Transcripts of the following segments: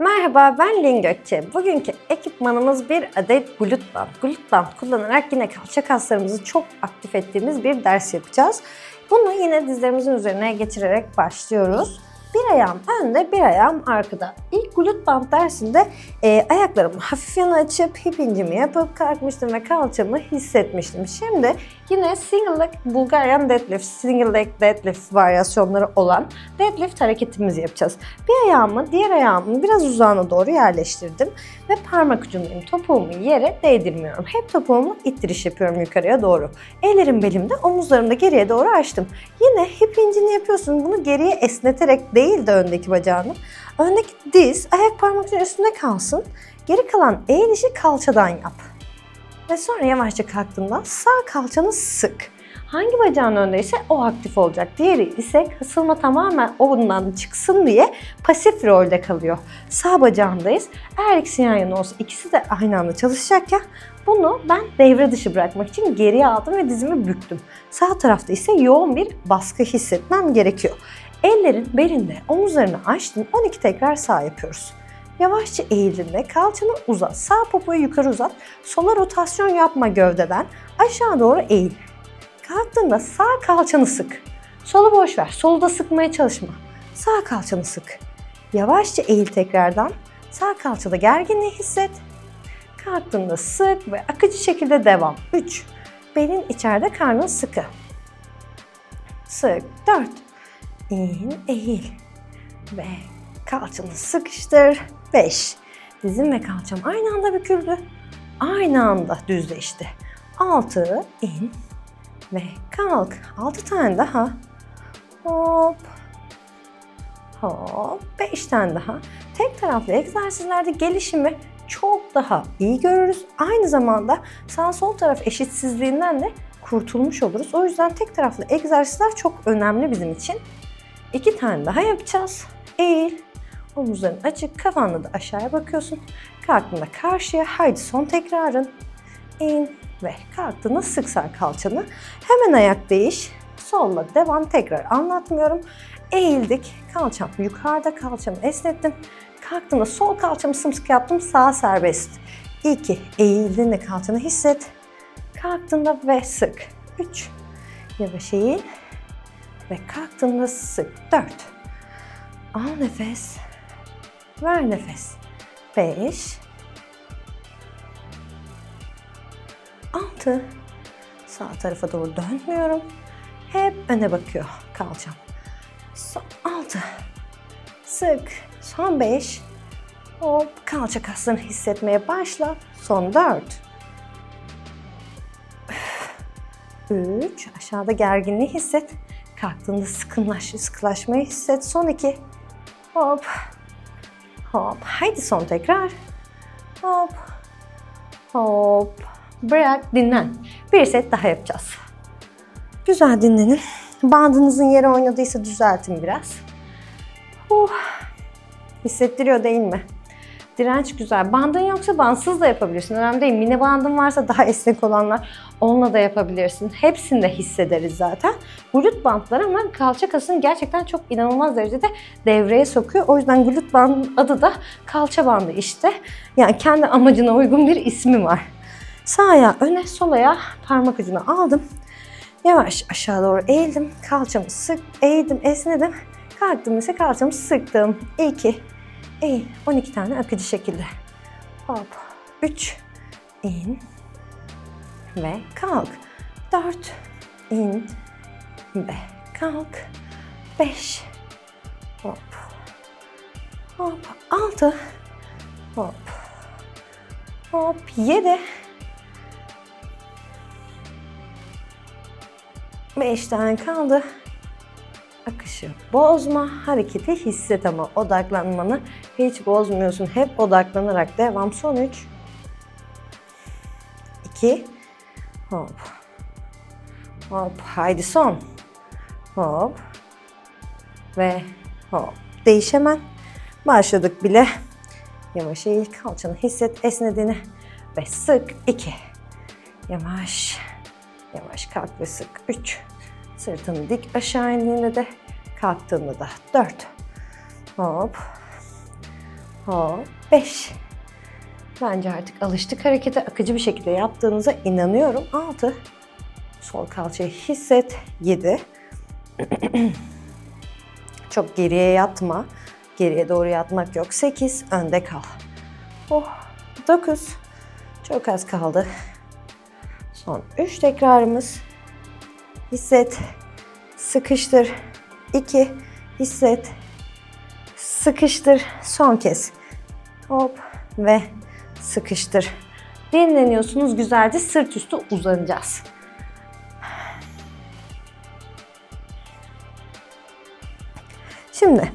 Merhaba ben Lin Gökçe. Bugünkü ekipmanımız bir adet glut band. Glut band kullanarak yine kalça kaslarımızı çok aktif ettiğimiz bir ders yapacağız. Bunu yine dizlerimizin üzerine geçirerek başlıyoruz. Bir ayağım önde, bir ayağım arkada. İlk glut band dersinde e, ayaklarımı hafif yana açıp hip incimi yapıp kalkmıştım ve kalçamı hissetmiştim. Şimdi yine single leg Bulgarian deadlift, single leg deadlift varyasyonları olan deadlift hareketimizi yapacağız. Bir ayağımı diğer ayağımın biraz uzağına doğru yerleştirdim ve parmak ucundayım. Topuğumu yere değdirmiyorum. Hep topuğumu ittiriş yapıyorum yukarıya doğru. Ellerim belimde, omuzlarımı da geriye doğru açtım. Yine hip incini yapıyorsun. Bunu geriye esneterek değil de öndeki bacağını. Öndeki diz ayak parmakların üstünde kalsın. Geri kalan eğilişi kalçadan yap. Ve sonra yavaşça kalktığında sağ kalçanı sık. Hangi bacağın öndeyse o aktif olacak. Diğeri ise kasılma tamamen ondan çıksın diye pasif rolde kalıyor. Sağ bacağındayız. Eğer ikisi yan yana olsa ikisi de aynı anda çalışacakken bunu ben devre dışı bırakmak için geriye aldım ve dizimi büktüm. Sağ tarafta ise yoğun bir baskı hissetmem gerekiyor. Ellerin belinde omuzlarını açtın 12 tekrar sağ yapıyoruz. Yavaşça eğildiğinde kalçanı uzat. Sağ popoyu yukarı uzat. Sola rotasyon yapma gövdeden. Aşağı doğru eğil. Kalktığında sağ kalçanı sık. Solu boş ver. Solu da sıkmaya çalışma. Sağ kalçanı sık. Yavaşça eğil tekrardan. Sağ kalçada gerginliği hisset. Kalktığında sık ve akıcı şekilde devam. 3. Belin içeride karnın sıkı. Sık. 4. İn, eğil. Ve kalçanı sıkıştır. 5. Dizim ve kalçam aynı anda büküldü. Aynı anda düzleşti. 6. in ve kalk. 6 tane daha. Hop. Hop. 5 tane daha. Tek taraflı egzersizlerde gelişimi çok daha iyi görürüz. Aynı zamanda sağ sol taraf eşitsizliğinden de kurtulmuş oluruz. O yüzden tek taraflı egzersizler çok önemli bizim için. İki tane daha yapacağız. Eğil. Omuzların açık, kafanla da aşağıya bakıyorsun. Kalktığında karşıya. Haydi son tekrarın. İn ve kalktığında sık sar kalçanı. Hemen ayak değiş. Solla devam. Tekrar anlatmıyorum. Eğildik. Kalçam yukarıda. Kalçamı esnettim. Kalktığımda sol kalçamı sımsıkı yaptım. Sağ serbest. 2. Eğildiğinde kalçanı hisset. Kalktığında ve sık. 3. Yavaş eğil. Ve kalktığında sık. 4. Al nefes. Ver nefes. 5. 6. Sağ tarafa doğru dönmüyorum. Hep öne bakıyor kalacağım. Son 6. Sık. Son 5. Hop kalça kaslarını hissetmeye başla. Son 4. 3. Aşağıda gerginliği hisset. Kalktığında sıkınlaş, sıkılaşmayı hisset. Son 2. Hop. Hop. Haydi son tekrar. Hop. Hop. Bırak, dinlen. Bir set daha yapacağız. Güzel dinlenin. Bandınızın yeri oynadıysa düzeltin biraz. Uh. Hissettiriyor değil mi? Direnç güzel. Bandın yoksa bandsız da yapabilirsin. Önemli değil. Mini bandın varsa daha esnek olanlar onunla da yapabilirsin. Hepsini de hissederiz zaten. Glut bantlar ama kalça kasını gerçekten çok inanılmaz derecede devreye sokuyor. O yüzden glut bandın adı da kalça bandı işte. Yani kendi amacına uygun bir ismi var. Sağ ayağı öne, sol ayağı parmak ucuna aldım. Yavaş aşağı doğru eğildim. Kalçamı sık, eğildim, esnedim. Kalktım ise kalçamı sıktım. 2, eğil. 12 tane akıcı şekilde. Hop. 3, in ve kalk. 4, in ve kalk. 5, hop. Hop. 6, hop. Hop. 7, 5 tane kaldı. Akışı bozma, hareketi hisset ama odaklanmanı hiç bozmuyorsun. Hep odaklanarak devam. Son 3. 2. Hop. Hop. Haydi son. Hop. Ve hop. Değiş hemen. Başladık bile. Yavaş eğil. Kalçanı hisset esnediğini. Ve sık. 2. Yavaş. Yavaş kalk ve sık. 3. Sırtını dik aşağı indiğinde de kalktığında da 4. Hop. Hop 5. Bence artık alıştık harekete akıcı bir şekilde yaptığınıza inanıyorum. 6. Sol kalçayı hisset. 7. Çok geriye yatma. Geriye doğru yatmak yok. 8. Önde kal. Oh. 9. Çok az kaldı. Son 3 tekrarımız. Hisset. Sıkıştır. 2. Hisset. Sıkıştır. Son kez. Hop ve sıkıştır. Dinleniyorsunuz güzelce sırt üstü uzanacağız. Şimdi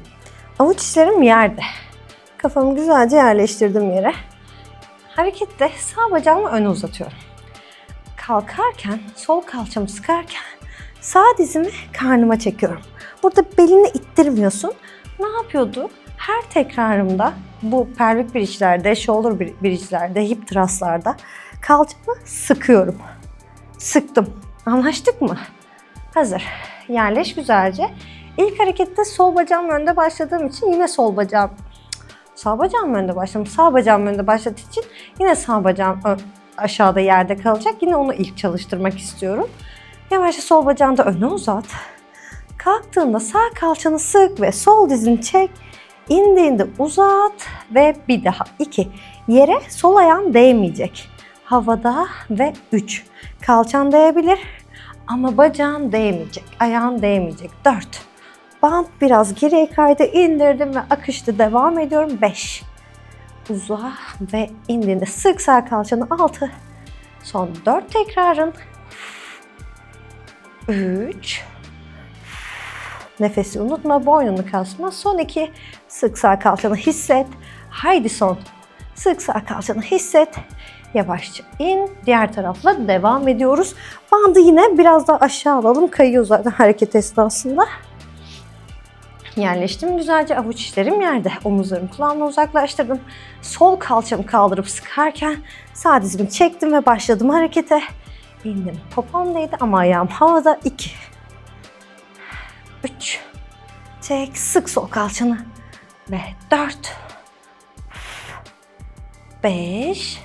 avuç içlerim yerde. Kafamı güzelce yerleştirdim yere. Harekette sağ bacağımı öne uzatıyorum. Kalkarken, sol kalçamı sıkarken sağ dizimi karnıma çekiyorum. Burada belini ittirmiyorsun. Ne yapıyordu? Her tekrarımda bu pelvik bridge'lerde, shoulder bridge'lerde, hip thrust'larda kalçamı sıkıyorum. Sıktım. Anlaştık mı? Hazır. Yerleş güzelce. İlk harekette sol bacağım önde başladığım için yine sol bacağım sağ bacağım önde başladım. Sağ bacağım önde başladığı için yine sağ bacağım aşağıda yerde kalacak. Yine onu ilk çalıştırmak istiyorum. Yavaşça sol bacağını da öne uzat. Kalktığında sağ kalçanı sık ve sol dizini çek. İndiğinde uzat ve bir daha iki. Yere sol ayağın değmeyecek. Havada ve üç. Kalçan değebilir ama bacağın değmeyecek. Ayağın değmeyecek. Dört. Bant biraz geriye kaydı. indirdim ve akışta devam ediyorum. Beş. Uza ve indiğinde sık sağ kalçanı altı. Son dört tekrarın. Üç. Nefesi unutma, boynunu kasma. Son iki. Sık sağ kalçanı hisset. Haydi son. Sık sağ kalçanı hisset. Yavaşça in. Diğer tarafla devam ediyoruz. Bandı yine biraz daha aşağı alalım. Kayıyor zaten hareket esnasında. Yerleştim güzelce avuç içlerim yerde. Omuzlarımı kulağımla uzaklaştırdım. Sol kalçamı kaldırıp sıkarken sağ dizimi çektim ve başladım harekete. İndim. Popom değdi ama ayağım havada. 2 3 Çek. Sık sol kalçanı. Ve 4 5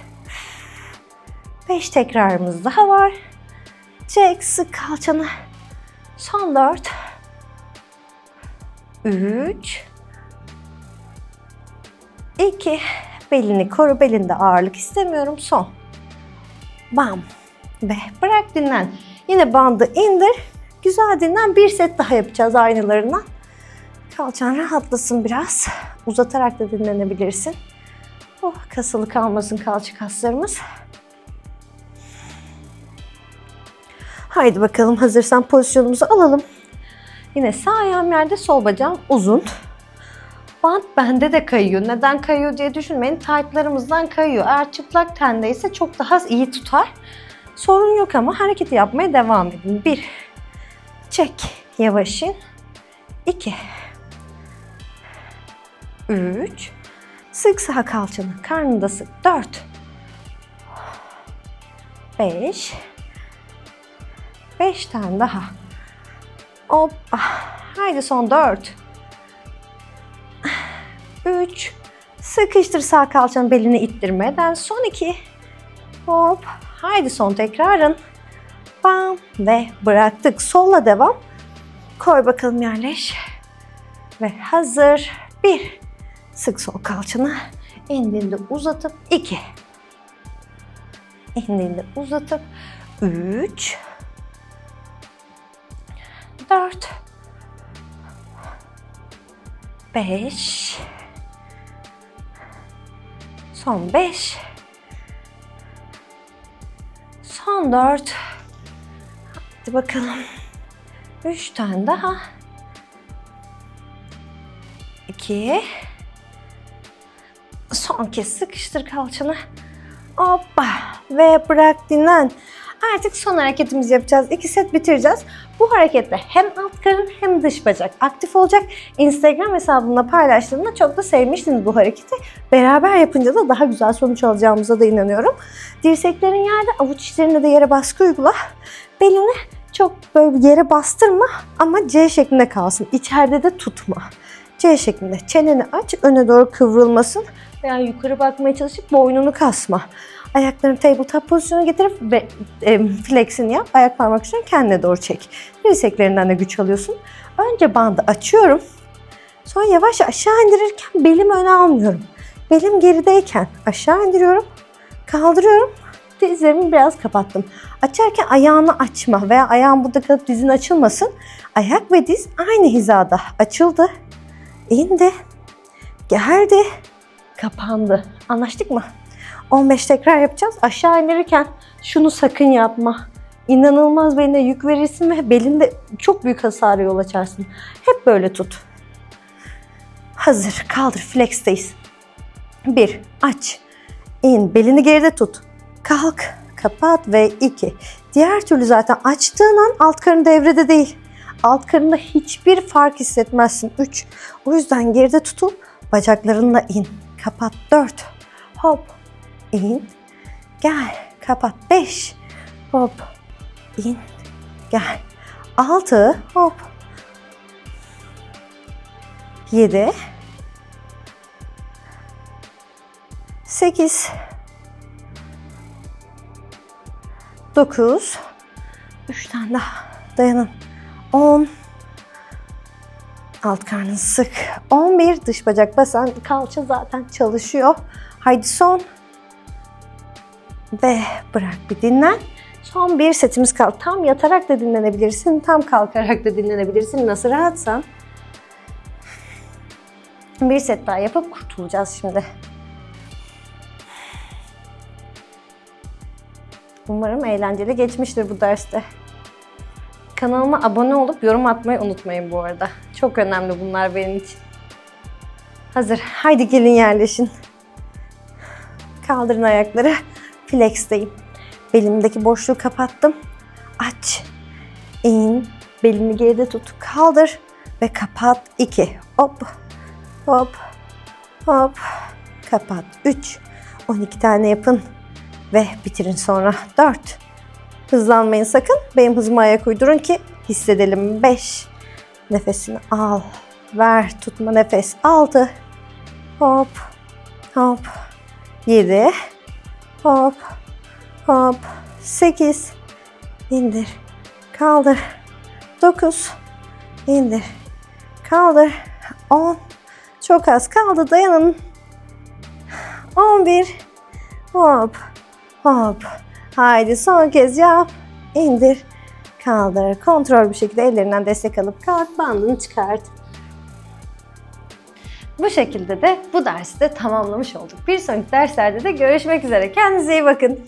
5 tekrarımız daha var. Çek. Sık kalçanı. Son 4 3 2 Belini koru. Belinde ağırlık istemiyorum. Son. Bam. Ve bırak dinlen. Yine bandı indir. Güzel dinlen. Bir set daha yapacağız aynılarından. Kalçan rahatlasın biraz. Uzatarak da dinlenebilirsin. Oh, kasılı kalmasın kalça kaslarımız. Haydi bakalım hazırsan pozisyonumuzu alalım. Yine sağ ayağım yerde, sol bacağım uzun. Bant bende de kayıyor. Neden kayıyor diye düşünmeyin. Taytlarımızdan kayıyor. Eğer çıplak tendeyse çok daha iyi tutar. Sorun yok ama hareketi yapmaya devam edin. Bir, çek, yavaş in. İki, üç, sık sağ kalçanı, karnını da sık. Dört, beş, beş tane daha. Hoppa. Haydi son dört. Üç. Sıkıştır sağ kalçanın belini ittirmeden. Son iki. Hop. Haydi son tekrarın. Bam. Ve bıraktık. Solla devam. Koy bakalım yerleş. Ve hazır. Bir. Sık sol kalçanı. İndiğinde uzatıp iki. İndiğinde uzatıp üç. 4 5 Son 5 Son 4 Hadi bakalım. 3 tane daha. 2 Son kez sıkıştır kalçanı. Hoppa ve bırak dinlen. Artık son hareketimizi yapacağız. İki set bitireceğiz. Bu harekette hem alt karın hem dış bacak aktif olacak. Instagram hesabımda paylaştığımda çok da sevmiştiniz bu hareketi. Beraber yapınca da daha güzel sonuç alacağımıza da inanıyorum. Dirseklerin yerde, avuç içlerinde de yere baskı uygula. Belini çok böyle yere bastırma ama C şeklinde kalsın. İçeride de tutma. C şeklinde. Çeneni aç, öne doğru kıvrılmasın. Veya yukarı bakmaya çalışıp boynunu kasma. Ayaklarını tabletop pozisyona getirip ve e, flexini yap. Ayak parmak uçlarını kendine doğru çek. Dirseklerinden de güç alıyorsun. Önce bandı açıyorum. Sonra yavaş aşağı indirirken belimi öne almıyorum. Belim gerideyken aşağı indiriyorum. Kaldırıyorum. Dizlerimi biraz kapattım. Açarken ayağını açma veya ayağın burada kalıp dizin açılmasın. Ayak ve diz aynı hizada. Açıldı. indi. Geldi. Kapandı. Anlaştık mı? 15 tekrar yapacağız. Aşağı indirirken şunu sakın yapma. İnanılmaz beline yük verirsin ve belinde çok büyük hasara yol açarsın. Hep böyle tut. Hazır. Kaldır. Flex'teyiz. Bir. Aç. İn. Belini geride tut. Kalk. Kapat ve iki. Diğer türlü zaten açtığın an alt karın devrede değil. Alt karında hiçbir fark hissetmezsin. Üç. O yüzden geride tutup bacaklarınla in. Kapat. Dört. Hop. İn. Gel. Kapat. Beş. Hop. İn. Gel. Altı. Hop. Yedi. 8 9 3 tane daha dayanın 10 alt karnını sık. 11 dış bacak basan kalça zaten çalışıyor. Haydi son. Ve bırak bir dinlen. Son bir setimiz kaldı. Tam yatarak da dinlenebilirsin tam kalkarak da dinlenebilirsin. Nasıl rahatsan. Bir set daha yapıp kurtulacağız şimdi. Umarım eğlenceli geçmiştir bu derste. Kanalıma abone olup yorum atmayı unutmayın bu arada. Çok önemli bunlar benim için. Hazır. Haydi gelin yerleşin. Kaldırın ayakları. Flex'teyim. Belimdeki boşluğu kapattım. Aç. İn. Belini geride tut. Kaldır. Ve kapat. 2. Hop. Hop. Hop. Kapat. 3. 12 tane yapın. Ve bitirin sonra. 4. Hızlanmayın sakın. Benim hızıma ayak uydurun ki hissedelim. 5. Nefesini al. Ver. Tutma nefes. 6. Hop. Hop. 7. Hop. Hop. 8. İndir. Kaldır. 9. İndir. Kaldır. 10. Çok az kaldı. Dayanın. 11. Hop. Hop. Haydi son kez yap. İndir. Kaldır. Kontrol bir şekilde ellerinden destek alıp kalk bandını çıkart. Bu şekilde de bu dersi de tamamlamış olduk. Bir sonraki derslerde de görüşmek üzere. Kendinize iyi bakın.